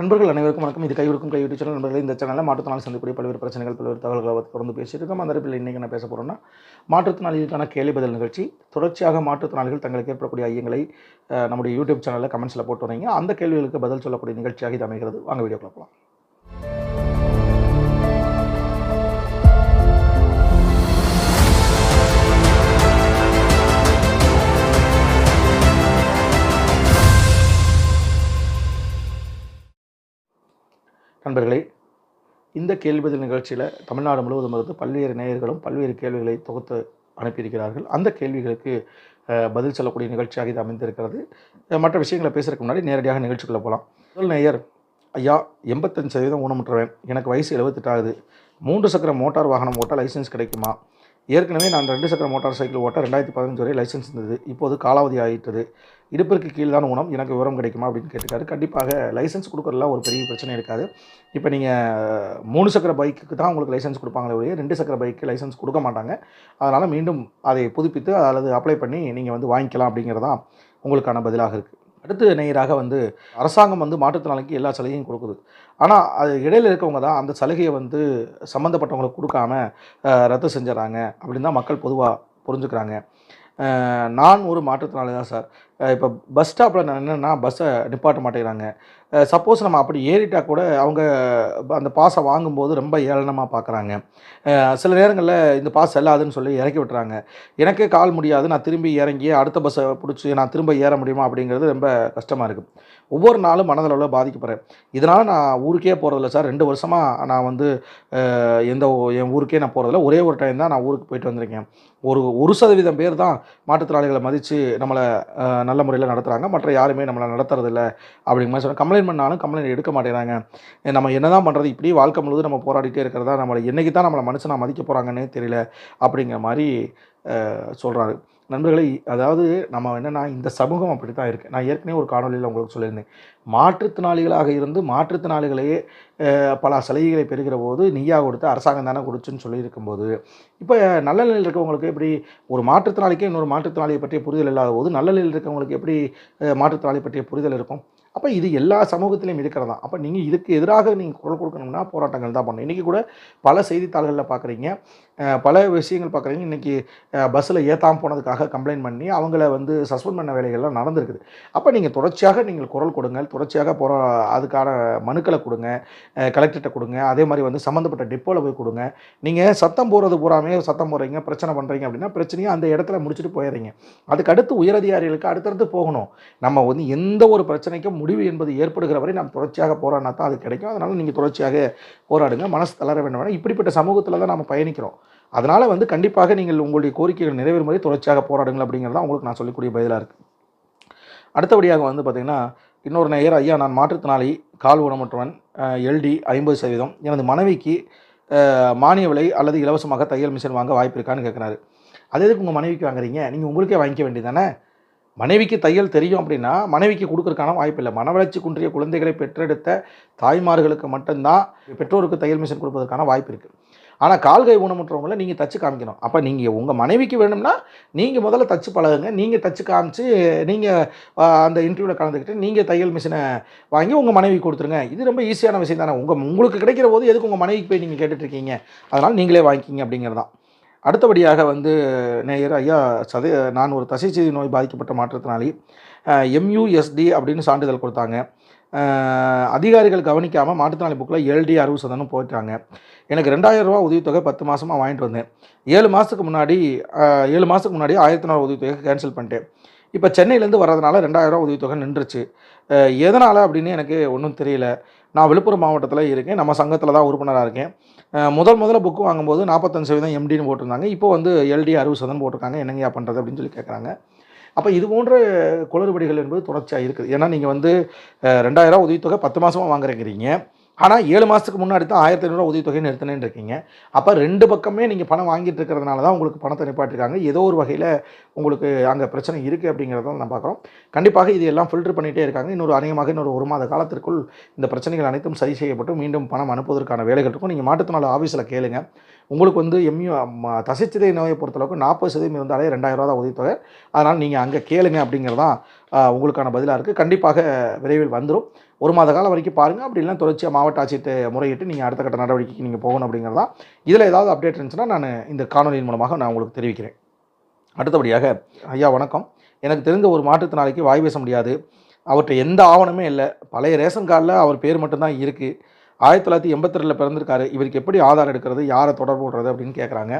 நண்பர்கள் அனைவருக்கும் வணக்கம். இது கைவிருக்கும் கைவிட்டு சேனல். நண்பர்கள் இந்த சேனலில் மாற்றுத்திறனாளி சந்திக்கூடிய பல்வேறு பிரச்சனைகள் பல்வேறு தகவல்களை தொடர்ந்து பேசிட்டு இருக்கோம் அந்த அறிப்பில் இன்றைக்கி நான் பேச போகிறோம்னா மாற்றுத்திறனாளிகளுக்கான கேள்வி பதில் நிகழ்ச்சி. தொடர்ச்சியாக மாற்றுத்திறனாளிகள் தங்களுக்கு ஏற்படக்கூடிய ஐயங்களை நம்முடைய யூடியூப் சேனலில் கமெண்ட்ஸில் போட்டு வரீங்க. அந்த கேள்விகளுக்கு பதில் சொல்லக்கூடிய நிகழ்ச்சியாக இது அமைகிறது. வாங்க வீடியோக்குள்ள போகலாம் இந்த கேள்வி பதில் நிகழ்ச்சியில் தமிழ்நாடு முழுவதும் இருந்து பல்வேறு நேயர்களும் பல்வேறு கேள்விகளை தொகுத்து அனுப்பியிருக்கிறார்கள். அந்த கேள்விகளுக்கு பதில் சொல்லக்கூடிய நிகழ்ச்சியாக இது அமைந்திருக்கிறது. மற்ற விஷயங்களை பேசுறதுக்கு முன்னாடி நேரடியாக நிகழ்ச்சிக்குள்ளே போகலாம் முதல் நேயர் ஐயா எண்பத்தஞ்சு சதவீதம் ஊனமுற்றவன். எனக்கு வயசு எழுபத்தெட்டாகுது மூன்று சக்கர மோட்டார் வாகனம் ஓட்ட லைசென்ஸ் கிடைக்குமா? ஏற்கனவே நான் ரெண்டு சக்கர மோட்டார் சைக்கிள் ஓட்ட ரெண்டாயிரத்தி பதினஞ்சு வரை லைசென்ஸ் இருந்தது. இப்போது காலாவதி ஆகிட்டது இடுப்பிற்கு கீழ் தான் உணம் எனக்கு விவரம் கிடைக்குமா அப்படின்னு கேட்டுக்காரு கண்டிப்பாக லைசென்ஸ் கொடுக்குறதுலாம் ஒரு பெரிய பிரச்சனை இருக்காது. இப்போ நீங்கள் மூணு சக்கர பைக்குக்கு தான் உங்களுக்கு லைசன்ஸ் கொடுப்பாங்களே ஒழிய ரெண்டு சக்கர பைக்கு லைசன்ஸ் கொடுக்க மாட்டாங்க. அதனால் மீண்டும் அதை புதுப்பித்து அல்லது அப்ளை பண்ணி நீங்கள் வந்து வாங்கிக்கலாம் அப்படிங்கிறது தான் உங்களுக்கான பதிலாக இருக்குது அடுத்து நேயராக வந்து அரசாங்கம் வந்து மாற்றுத்திறனாளிக்கு எல்லா சலுகையும் கொடுக்குது. ஆனால் அது இடையில இருக்கவங்க தான் அந்த சலுகையை வந்து சம்மந்தப்பட்டவங்களுக்கு கொடுக்காம ரத்து செஞ்சிடறாங்க அப்படின்னு தான் மக்கள் பொதுவாக புரிஞ்சுக்கிறாங்க. நான் ஒரு மாற்றுத்திறனாளி தான் சார். இப்போ பஸ் ஸ்டாப்பில் என்னென்னா பஸ்ஸை நிப்பாட்ட மாட்டேங்கிறாங்க. சப்போஸ் நம்ம அப்படி ஏறிட்டால் கூட அவங்க அந்த பாஸை வாங்கும்போது ரொம்ப ஏளனமாக பார்க்குறாங்க சில நேரங்களில் இந்த பாஸ் செல்லாதுன்னு சொல்லி இறக்கி விட்டுறாங்க. எனக்கே கால் முடியாது நான் திரும்பி இறங்கி அடுத்த பஸ்ஸை பிடிச்சி நான் திரும்ப ஏற முடியுமா அப்படிங்கிறது ரொம்ப கஷ்டமாக இருக்குது ஒவ்வொரு நாளும் மனதளவில் பாதிக்கப்படுறேன். இதனால் நான் ஊருக்கே போகிறதில்ல சார். ரெண்டு வருஷமாக நான் வந்து எந்த என் ஊருக்கே நான் போகிறதில்ல ஒரே ஒரு டைம் தான் நான் ஊருக்கு போயிட்டு வந்திருக்கேன். ஒரு ஒரு சதவீதம் பேர் தான் மாற்றுத்திறனாளிகளை மதித்து நம்மளை நல்ல முறையில் நடத்துகிறாங்க மற்ற யாருமே நம்மளை நடத்துறதில்ல அப்படிங்கிற மாதிரி சொன்னால் கம்ப்ளைண்ட் பண்ணாலும் கம்ப்ளைண்ட் எடுக்க மாட்டேங்கிறாங்க நம்ம என்ன தான் பண்ணுறது இப்படி வாழ்க்கை முழுவதும் நம்ம போராடிட்டே இருக்கிறதா? நம்மளை என்னைக்கு தான் நம்மளை மனுஷனாக மதிக்க போகிறாங்கன்னே தெரியல அப்படிங்கிற மாதிரி சொல்கிறாரு நண்பர்களே அதாவது நம்ம என்னென்னா இந்த சமூகம் அப்படி தான் இருக்குது நான் ஏற்கனவே ஒரு காணொலியில் உங்களுக்கு சொல்லியிருந்தேன். மாற்றுத்திறனாளிகளாக இருந்து மாற்றுத்திறனாளிகளையே பல சலுகைகளை பெறுகிற போது நீயா கொடுத்து அரசாங்கம் தானே கொடுச்சுன்னு சொல்லியிருக்கும்போது இப்போ நல்ல நிலையில் இருக்கவங்களுக்கு எப்படி ஒரு மாற்றுத்திறனாளிக்கே இன்னொரு மாற்றுத்திறனாளியை பற்றிய புரிதல் இல்லாத போது நல்ல நிலையில் இருக்கவங்களுக்கு எப்படி மாற்றுத்திறனாளி பற்றிய புரிதல் இருக்கும்? அப்போ இது எல்லா சமூகத்திலையும் இருக்கிறதா? அப்போ நீங்கள் இதுக்கு எதிராக நீங்கள் குரல் கொடுக்கணும்னா போராட்டங்கள் தான் பண்ணணும். இன்றைக்கி கூட பல செய்தித்தாள்களில் பார்க்குறீங்க பல விஷயங்கள் பார்க்குறீங்க இன்றைக்கி பஸ்ஸில் ஏத்தாம போனதுக்காக கம்ப்ளைண்ட் பண்ணி அவங்கள வந்து சஸ்பெண்ட் பண்ண வேலைகள்லாம் நடந்திருக்குது. அப்போ நீங்கள் தொடர்ச்சியாக நீங்கள் குரல் கொடுங்க தொடர்ச்சியாக போகிற அதுக்கான மனுக்களை கொடுங்க. கலெக்டர்கிட்ட கொடுங்க. அதே மாதிரி வந்து சம்மந்தப்பட்ட டெப்போவில் போய் கொடுங்க. நீங்கள் சத்தம் போடுறது பூராமே சத்தம் போடுறீங்க. பிரச்சனை பண்ணுறீங்க அப்படின்னா பிரச்சனையை அந்த இடத்துல முடிச்சுட்டு போயிடுறீங்க. அதுக்கு அடுத்து உயரதிகாரிகளுக்கு அடுத்தடுத்து போகணும். நம்ம வந்து எந்த ஒரு பிரச்சனைக்கும் முடிவு என்பது ஏற்படுகிற வரை நாம் தொடர்ச்சியாக போராடினா தான் அது கிடைக்கும். அதனால் நீங்கள் தொடர்ச்சியாக போராடுங்க. மனசு தளர வேண்டும். வேண்டாம். இப்படிப்பட்ட சமூகத்தில் தான் நம்ம பயணிக்கிறோம். அதனால் வந்து கண்டிப்பாக நீங்கள் உங்களுடைய கோரிக்கைகள் நிறைவேறும் வரை தொடர்ச்சியாக போராடுங்கள் அப்படிங்கிறது தான் உங்களுக்கு நான் சொல்லக்கூடிய பதிலாக இருக்குது அடுத்தபடியாக வந்து பார்த்திங்கன்னா இன்னொரு நேயர் ஐயா நான் மாற்றுத்திறனாளி கால் ஊனமற்றவன் எல்டி ஐம்பது சதவீதம். எனது மனைவிக்கு மானிய விலை அல்லது இலவசமாக தையல் மிஷின் வாங்க வாய்ப்பு இருக்கான்னு கேட்குறாரு அது எதுக்கு உங்கள் மனைவிக்கு வாங்குறீங்க. நீங்கள் உங்களுக்கே வாங்கிக்க வேண்டியதானே மனைவிக்கு தையல் தெரியும் அப்படின்னா மனைவிக்கு கொடுக்கறதுக்கான வாய்ப்பு இல்லை. மனவளர்ச்சி குன்றிய குழந்தைகளை பெற்றெடுத்த தாய்மார்களுக்கு மட்டும்தான் பெற்றோருக்கு தையல் மிஷின் கொடுப்பதற்கான வாய்ப்பு இருக்குது ஆனால் கால்கை ஊனமுற்றவங்கள நீங்கள் தச்சு காமிக்கணும். அப்போ நீங்கள் உங்கள் மனைவிக்கு வேணும்னா நீங்கள் முதல்ல தச்சு பழகுங்க. நீங்கள் தச்சு காமிச்சு நீங்கள் அந்த இன்டர்வியூவில் கலந்துக்கிட்டு நீங்கள் தையல் மிஷினை வாங்கி உங்கள் மனைவி கொடுத்துருங்க. இது ரொம்ப ஈஸியான விஷயம் தானே. உங்கள் உங்களுக்கு கிடைக்கிற போது எதுக்கு உங்கள் மனைவிக்கு போய் நீங்கள் கேட்டுட்ருக்கீங்க அதனால் நீங்களே வாங்கிக்கிங்க அப்படிங்கிறதான் அடுத்தபடியாக வந்து நேயர் ஐயா சதை நான் ஒரு தசைச்செய்தி நோய் பாதிக்கப்பட்ட மாற்றத்தினாலே எம்யூஎஸ்டி அப்படின்னு சான்றிதழ் கொடுத்தாங்க. அதிகாரிகள் கவனிக்காமல் மாற்றுத்திறனாளி புக்கில் எல்டி அறுபது சதவீதம் போயிட்டாங்க. எனக்கு ரெண்டாயிரம் ரூபா உதவித்தொகை பத்து மாதமாக வாங்கிட்டு வந்தேன். ஏழு மாதத்துக்கு முன்னாடி ஏழு மாதத்துக்கு முன்னாடி ஆயிரத்தி நாலு உதவித்தொகை கேன்சல் பண்ணிட்டேன். இப்போ சென்னையிலேருந்து வர்றதுனால ரெண்டாயிரம் ரூபா உதவித்தொகை நின்றுச்சு. எதனால் அப்படின்னு எனக்கு ஒன்றும் தெரியல. நான் விழுப்புரம் மாவட்டத்தில் இருக்கேன். நம்ம சங்கத்தில் தான் உறுப்பினராக இருக்கேன். முதல் முதல்ல புக்கு வாங்கும்போது நாற்பத்தஞ்சு சதவீதம் எம்டின்னு போட்டிருந்தாங்க. இப்போ வந்து எல்டி அறுபது சதவீதம் போட்டிருக்காங்க. என்னங்கயா பண்ணுறது அப்படின்னு சொல்லி கேட்குறாங்க. அப்போ இது போன்ற குளறுபடிகள் என்பது தொடர்ச்சியாக இருக்குது. ஏன்னா நீங்கள் வந்து அஹ், ரெண்டாயிரம் உதவித்தொகை பத்து மாதமாக வாங்குறேங்கிறீங்க. ஆனால் ஏழு மாதத்துக்கு முன்னாடி தான் ஆயிரத்தி ஐநூறுரூவா உதவித்தொகை நிறுத்தினேன்னு இருக்கீங்க. அப்போ ரெண்டு பக்கமே நீங்கள் பணம் வாங்கிட்டு இருக்கிறதுனால தான் உங்களுக்கு பணத்தை நிப்பாட்டிருக்காங்க. ஏதோ ஒரு வகையில் உங்களுக்கு அங்கே பிரச்சனை இருக்குது அப்படிங்கிறத நான் பார்க்குறோம் கண்டிப்பாக இது எல்லாம் ஃபில்டர் பண்ணிகிட்டே இருக்காங்க. இன்னொரு அநேகமாக இன்னொரு ஒரு மாத காலத்திற்குள் இந்த பிரச்சனைகள் அனைத்தும் சரி செய்யப்பட்டு மீண்டும் பணம் அனுப்புவதற்கான வேலைகள் இருக்கும். நீங்கள் மாற்றுத்தினால ஆஃபீஸில் கேளுங்க. உங்களுக்கு வந்து எம்யூ தசைச்சிதை நோயை பொறுத்தளவுக்கு நாற்பது சதவீதம் இருந்தாலே ரெண்டாயிரம் ரூபா தான் உதவித்தொகை. அதனால் நீங்கள் அங்கே கேளுங்க அப்படிங்கிறது தான் உங்களுக்கான பதிலாக இருக்குது கண்டிப்பாக விரைவில் வந்துடும் ஒரு மாத காலம் வரைக்கும் பாருங்கள் அப்படி இல்லைனா தொடர்ச்சியாக மாவட்ட ஆட்சியத்தை முறையிட்டு நீங்கள் அடுத்த கட்ட நடவடிக்கைக்கு நீங்கள் போகணும் அப்படிங்கிறதா இதில் ஏதாவது அப்டேட் இருந்துச்சுன்னா நான் இந்த காணொலியின் மூலமாக நான் உங்களுக்கு தெரிவிக்கிறேன். அடுத்தபடியாக ஐயா வணக்கம். எனக்கு தெரிந்த ஒரு மாற்றுத்திறனாளிக்கு வாய் பேச முடியாது. அவர்கிட்ட எந்த ஆவணமே இல்லை. பழைய ரேஷன் கார்டில் அவர் பேர் மட்டும்தான் இருக்குது ஆயிரத்தி தொள்ளாயிரத்தி எண்பத்தி ரெண்டில் பிறந்திருக்காரு. இவருக்கு எப்படி ஆதார் எடுக்கிறது? யாரை தொடர்பு விடுறது அப்படின்னு கேட்குறாங்க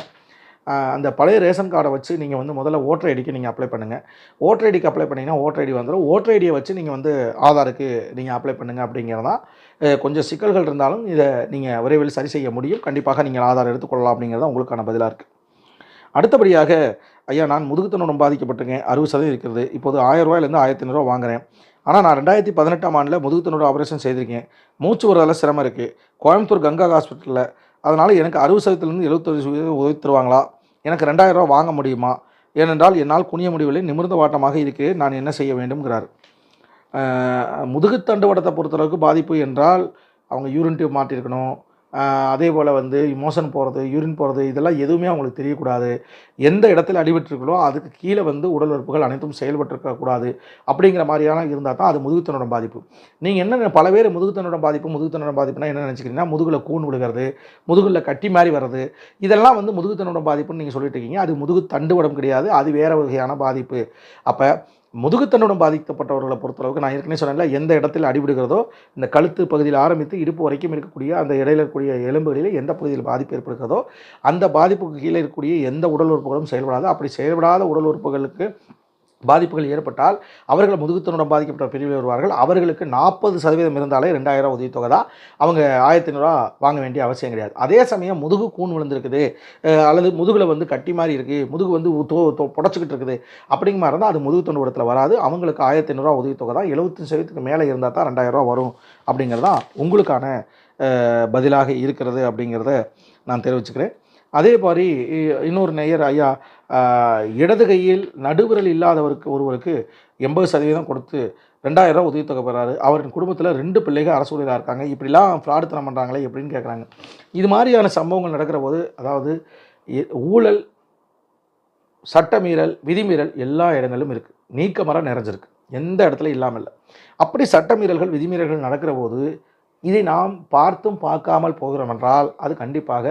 அந்த பழைய ரேஷன் கார்டை வச்சு நீங்கள் வந்து முதல்ல ஓட்டர் ஐடிக்கு நீங்கள் அப்ளை பண்ணுங்கள் ஓட்டர் ஐடிக்கு அப்ளை பண்ணிங்கன்னா ஓட்டர் ஐடி வந்துடும் ஓட்டர் ஐடியை வச்சு நீங்கள் வந்து ஆதாருக்கு நீங்கள் அப்ளை பண்ணுங்கள் அப்படிங்கிறதா கொஞ்சம் சிக்கல்கள் இருந்தாலும் இதை நீங்கள் விரைவில் சரி செய்ய முடியும். கண்டிப்பாக நீங்கள் ஆதார் எடுத்துக்கொள்ளலாம் அப்படிங்கிறது உங்களுக்கான பதிலாக இருக்குது அடுத்தபடியாக ஐயா நான் முதுகுத்தனுடன் பாதிக்கப்பட்டிருக்கேன். அறுபது சதவீதம் இருக்கிறது. இப்போது ஆயிரம் ரூபாயிலேருந்து ஆயிரத்தி ஐநூறுரூவா வாங்குறேன். ஆனால் நான் ரெண்டாயிரத்தி பதினெட்டாம் ஆண்டில் முதுகுத்தனோட ஆப்ரேஷன் செய்திருக்கேன். மூச்சு வரதால சிரமம் இருக்குது கோயம்புத்தூர் கங்கா ஹாஸ்பிட்டலில் அதனால் எனக்கு அறுபது சதவீதத்துலேருந்து எழுபத்தஞ்சு சதவீதம் உதவி தருவாங்களா? எனக்கு ரெண்டாயிரரூபா வாங்க முடியுமா? ஏனென்றால் என்னால் குனிய முடியவில்லை நிமிர்ந்த வாட்டமாக இருக்கிறேன் நான் என்ன செய்ய வேண்டும்ங்கிறார். ஆஹ் முதுகுத்தண்டுவடத்தை பொறுத்தளவுக்கு பாதிப்பு என்றால் அவங்க யூரின் டியூப் மாட்டியிருக்கணும் அதே போல் வந்து மோஷன் போகிறது யூரின் போகிறது இதெல்லாம் எதுவுமே அவங்களுக்கு தெரியக்கூடாது. எந்த இடத்துல அடிபட்டுருக்கோ அதுக்கு கீழே வந்து உடல் உறுப்புகள் அனைத்தும் செயல்பட்டிருக்கக்கூடாது அப்படிங்கிற மாதிரியான இருந்தால் தான் அது முதுகுத்தனோட பாதிப்பு. நீங்கள் என்ன பல பேர் முதுகுத்தனோட பாதிப்பு முதுகுத்தனோட பாதிப்புனா என்ன நினச்சிக்கிறீங்கன்னா முதுகில் கூன் விழுகிறது முதுகில் கட்டி மாதிரி வர்றது இதெல்லாம் வந்து முதுகுத்தனோட பாதிப்புன்னு நீங்கள் சொல்லிட்டு இருக்கீங்க. அது முதுகு தண்டு உடம்பு கிடையாது அது வேறு வகையான பாதிப்பு. அப்போ முதுகுத்தண்டுடன் பாதிக்கப்பட்டவர்களை பொறுத்தளவுக்கு நான் ஏற்கனவே சொன்னேன்ல எந்த இடத்தில் அடிபடுகிறதோ இந்த கழுத்து பகுதியில் ஆரம்பித்து இடுப்பு வரைக்கும் இருக்கக்கூடிய அந்த இடையில் இருக்கக்கூடிய எலும்புகளில் எந்த பகுதியில் பாதிப்பு ஏற்படுகிறதோ அந்த பாதிப்புக்கு கீழே இருக்கக்கூடிய எந்த உடல் உறுப்புகளும் செயல்படாது. அப்படி செயல்படாத உடல் உறுப்புகளுக்கு பாதிப்புகள் ஏற்பட்டால் அவர்கள் முதுகுத்தனுடன் பாதிக்கப்பட்ட பிரிவில் வருவார்கள். அவர்களுக்கு நாற்பது சதவீதம் இருந்தாலே ரெண்டாயிரம் உதவித்தொகை தான் அவங்க ஆயிரத்தி ஐநூறுரூவா வாங்க வேண்டிய அவசியம் கிடையாது. அதே சமயம் முதுகு கூன் விழுந்திருக்குது. அல்லது முதுகில் வந்து கட்டி மாதிரி இருக்குது முதுகு வந்து தோ தோ புடச்சிக்கிட்டு இருக்குது. அப்படிங்கிற மாதிரி இருந்தால் அது முதுகு தொண்டுவடத்தில் வராது. அவங்களுக்கு ஆயிரத்தி ஐநூறுரூவா உதவித்தொகை தான் எழுபத்தஞ்சு சதவீதத்துக்கு மேலே இருந்தால் தான் ரெண்டாயிரரூவா வரும் அப்படிங்கிறது தான் உங்களுக்கான பதிலாக இருக்கிறது அப்படிங்கிறத நான் தெரிவிச்சுக்கிறேன். அதே மாதிரி இன்னொரு நேயர் ஐயா இடது கையில் நடுவிரல் இல்லாதவருக்கு ஒருவருக்கு எண்பது சதவீதம் கொடுத்து ரெண்டாயிரம் ரூபா உதவித்தொகை பெறாரு. அவரின் குடும்பத்தில் ரெண்டு பிள்ளைகள் அரசு ஊழியராக இருக்காங்க. இப்படிலாம் ஃப்ராடுத்தனம் பண்ணுறாங்களே எப்படின்னு கேட்குறாங்க இது மாதிரியான சம்பவங்கள் நடக்கிற போது அதாவது ஊழல் சட்டமீறல் விதிமீறல் எல்லா இடங்களிலும் இருக்குது நீக்கமரம் நிறைஞ்சிருக்கு. எந்த இடத்துல இல்லாமல் இல்லை. அப்படி சட்டமீறல்கள் விதிமீறல்கள் நடக்கிற போது இதை நாம் பார்த்தும் பார்க்காமல் போகிறோம் என்றால் அது கண்டிப்பாக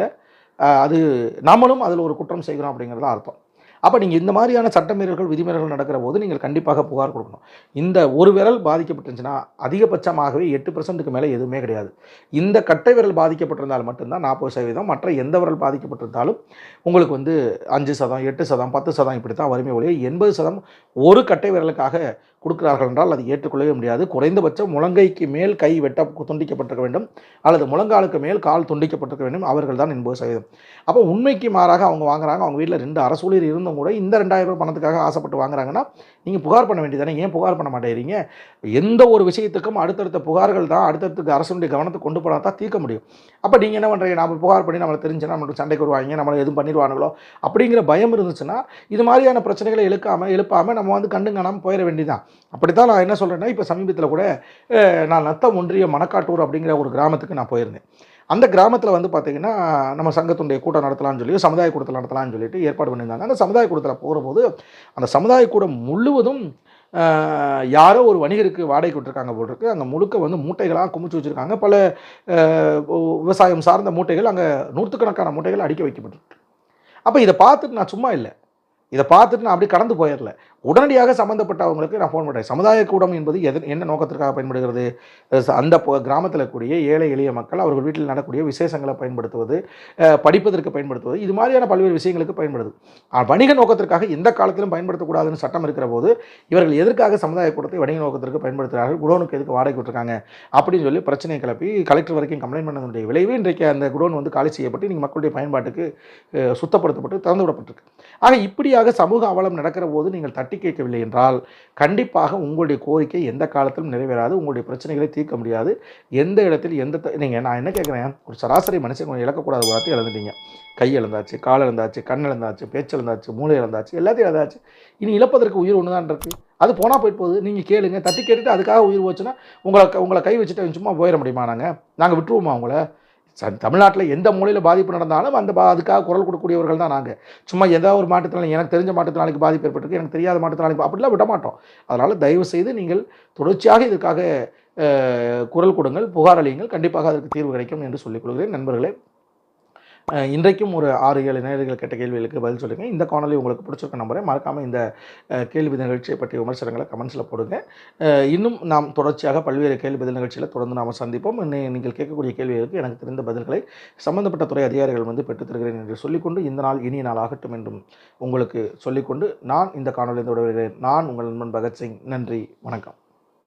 அது நாமளும் அதில் ஒரு குற்றம் செய்கிறோம் அப்படிங்கிறது அர்த்தம். அப்போ நீங்கள் இந்த மாதிரியான சட்டமீறல்கள் விதிமீறல்கள் நடக்கிற போது நீங்கள் கண்டிப்பாக புகார் கொடுக்கணும். இந்த ஒரு விரல் பாதிக்கப்பட்டுருந்துச்சுன்னா அதிகபட்சமாகவே எட்டு பர்சன்ட்டுக்கு மேலே எதுவுமே கிடையாது. இந்த கட்டை விரல் பாதிக்கப்பட்டிருந்தால் மட்டும்தான் நாற்பது சதவீதம் மற்ற எந்த விரல் பாதிக்கப்பட்டிருந்தாலும் உங்களுக்கு வந்து அஞ்சு சதம் எட்டு சதம் பத்து சதம் இப்படி தான் வறுமை ஒழிய எண்பது சதம் ஒரு கட்டை விரலுக்காக கொடுக்கிறார்கள் என்றால் அது ஏற்றுக்கொள்ளவே முடியாது. குறைந்தபட்சம் முழங்கைக்கு மேல் கை வெட்ட துண்டிக்கப்பட்டிருக்க வேண்டும். அல்லது முழங்காலுக்கு மேல் கால் துண்டிக்கப்பட்டிருக்க வேண்டும். அவர்கள் தான் எண்பது சதவீதம். அப்போ உண்மைக்கு மாறாக அவங்க வாங்குறாங்க. அவங்க வீட்டில் ரெண்டு அரசூழியர் இருந்தும் கூட இந்த ரெண்டாயிரம் ரூபாய் பணத்துக்காக ஆசைப்பட்டு வாங்குறாங்கன்னா நீங்கள் புகார் பண்ண வேண்டியதானே ஏன் புகார் பண்ண மாட்டேறீங்க எந்த ஒரு விஷயத்துக்கும் அடுத்தடுத்த புகார்கள் தான் அடுத்தடுத்துக்கு அரசனுடைய கவனத்தை கொண்டு போனால் தான் தீர்க்க முடியும். அப்போ நீங்கள் என்ன பண்ணுறீங்க நம்ம புகார் பண்ணி நம்மளை தெரிஞ்சுன்னா நம்மளுக்கு சண்டைக்கு வருவாங்க நம்மளை எதுவும் பண்ணிடுவானுங்களோ? அப்படிங்கிற பயம் இருந்துச்சுன்னா இது மாதிரியான பிரச்சனைகளை எழுக்காமல் எழுப்பாமல் நம்ம வந்து கண்டு காணாமல் போயிட வேண்டியதான் அப்படித்தான் நான் என்ன சொல்கிறேன்னா இப்போ சமீபத்தில் கூட நான் நத்தம் ஒன்றிய மணக்காட்டூர் அப்படிங்கிற ஒரு கிராமத்துக்கு நான் போயிருந்தேன். அந்த கிராமத்தில் வந்து பார்த்திங்கன்னா நம்ம சங்கத்துடைய கூட்டம் நடத்தலாம்னு சொல்லி சமுதாய கூடத்தில் நடத்தலாம்னு சொல்லிட்டு ஏற்பாடு பண்ணியிருந்தாங்க. அந்த சமுதாய கூடத்தில் போகிறபோது அந்த சமுதாய கூடம் முழுவதும் யாரோ ஒரு வணிகருக்கு வாடகை விட்டுருக்காங்க போல் இருக்குது அங்கே முழுக்க வந்து மூட்டைகளாக குமிச்சு வச்சுருக்காங்க. பல விவசாயம் சார்ந்த மூட்டைகள் அங்கே நூற்றுக்கணக்கான மூட்டைகள் அடுக்கி வைக்கப்பட்டிருக்கு. அப்போ இதை பார்த்துட்டு நான் சும்மா இல்லை. இதை பார்த்துட்டு நான் அப்படியே கடந்து போயிடல. உடனடியாக சம்மந்தப்பட்டவங்களுக்கு நான் ஃபோன் பண்ணுறேன் சமுதாய கூடம் என்பது எது என்ன நோக்கத்திற்காக பயன்படுகிறது? அந்த கிராமத்தில் கூடிய ஏழை எளிய மக்கள் அவர்கள் வீட்டில் நடக்கூடிய விசேஷங்களை பயன்படுத்துவது படிப்பதற்கு பயன்படுத்துவது இது மாதிரியான பல்வேறு விஷயங்களுக்கு பயன்படுது. வணிக நோக்கத்திற்காக எந்த காலத்திலும் பயன்படுத்தக்கூடாதுன்னு சட்டம் இருக்கிற போது இவர்கள் எதற்காக சமுதாய கூடத்தை வணிக நோக்கத்திற்கு பயன்படுத்துகிறார்கள்? குடோனுக்கு எதுக்கு வாடகை விட்டுருக்காங்க? அப்படின்னு சொல்லி பிரச்சனையை கிளப்பி கலெக்டர் வரைக்கும் கம்ப்ளைண்ட் பண்ணதனுடைய விளைவு இன்றைக்கு அந்த குடோன் வந்து காலி செய்யப்பட்டு நீங்கள் மக்களுடைய பயன்பாட்டுக்கு சுத்தப்படுத்தப்பட்டு திறந்து விடப்பட்டிருக்கு ஆக இப்படியாக சமூக அவலம் நடக்கிற போது நீங்கள் தட்டி கேட்கவில்லை என்றால் கண்டிப்பாக உங்களுடைய கோரிக்கை எந்த காலத்திலும் நிறைவேறாது உங்களுடைய பிரச்சனைகளை தீர்க்க முடியாது. எந்த இடத்தில் எந்த நீங்கள் நான் என்ன கேட்குறேன்? ஒரு சராசரி மனுஷன் கொஞ்சம் இழக்கக்கூடாத வார்த்தை இழந்துட்டீங்க. கை இழந்தாச்சு கால் இழந்தாச்சு கண் இழந்தாச்சு பேச்சு இழந்தாச்சு மூளை இழந்தாச்சு எல்லாத்தையும் இழந்தாச்சு. இனி இழப்பதற்கு உயிர் ஒன்று தான் இருக்கு. அது போனால் போயிட்டு போகுது. நீங்கள் கேளுங்க. தட்டி கேட்டுட்டு அதுக்காக உயிர் போச்சுன்னா உங்களை உங்களை கை வச்சுட்டு சும்மா போயிட முடியுமா நாங்கள் நாங்கள் விட்டுருவோமா உங்களை? தமிழ்நாட்டில் எந்த மூலையில் பாதிப்பு நடந்தாலும் அந்த பா அதுக்காக குரல் கொடுக்கக்கூடியவர்கள் தான் நாங்கள் சும்மா எதாவது ஒரு மாற்றுத்திறனாளி எனக்கு தெரிஞ்ச மாற்றுத்திறனாளிக்கு பாதிப்பு ஏற்பட்டிருக்கு எனக்கு தெரியாத மாற்றுத்திறனாளிக்கு அப்படிலாம் விட மாட்டோம். அதனால் தயவு செய்து நீங்கள் தொடர்ச்சியாக இதுக்காக குரல் கொடுங்கள் புகார் அளியுங்கள். கண்டிப்பாக அதற்கு தீர்வு கிடைக்கும் என்று சொல்லிக் கொள்கிறேன். நண்பர்களே இன்றைக்கும் ஒரு ஆறு ஏழு நேயர்கள் கேட்ட கேள்விகளுக்கு பதில் சொல்லுங்க. இந்த காணொலி உங்களுக்கு பிடிச்சிருக்க நம்பரை மறக்காமல் இந்த கேள்வி பதில் நிகழ்ச்சியை பற்றிய விமர்சனங்களை கமெண்ட்ஸில் போடுங்க. இன்னும் நாம் தொடர்ச்சியாக பல்வேறு கேள்வி பதில் நிகழ்ச்சியில் தொடர்ந்து நாம் சந்திப்போம். இன்னை நீங்கள் கேட்கக்கூடிய கேள்விகளுக்கு எனக்கு தெரிந்த பதில்களை சம்பந்தப்பட்ட துறை அதிகாரிகள் வந்து பெற்றுத்தருகிறேன் என்று சொல்லிக்கொண்டு இந்த நாள் இனிய நாள் ஆகட்டும் என்றும் உங்களுக்கு சொல்லிக்கொண்டு நான் இந்த காணொலியிலிருந்து விடைபெறுகிறேன் நான் உங்கள் நண்பன் பகத்சிங். நன்றி வணக்கம்.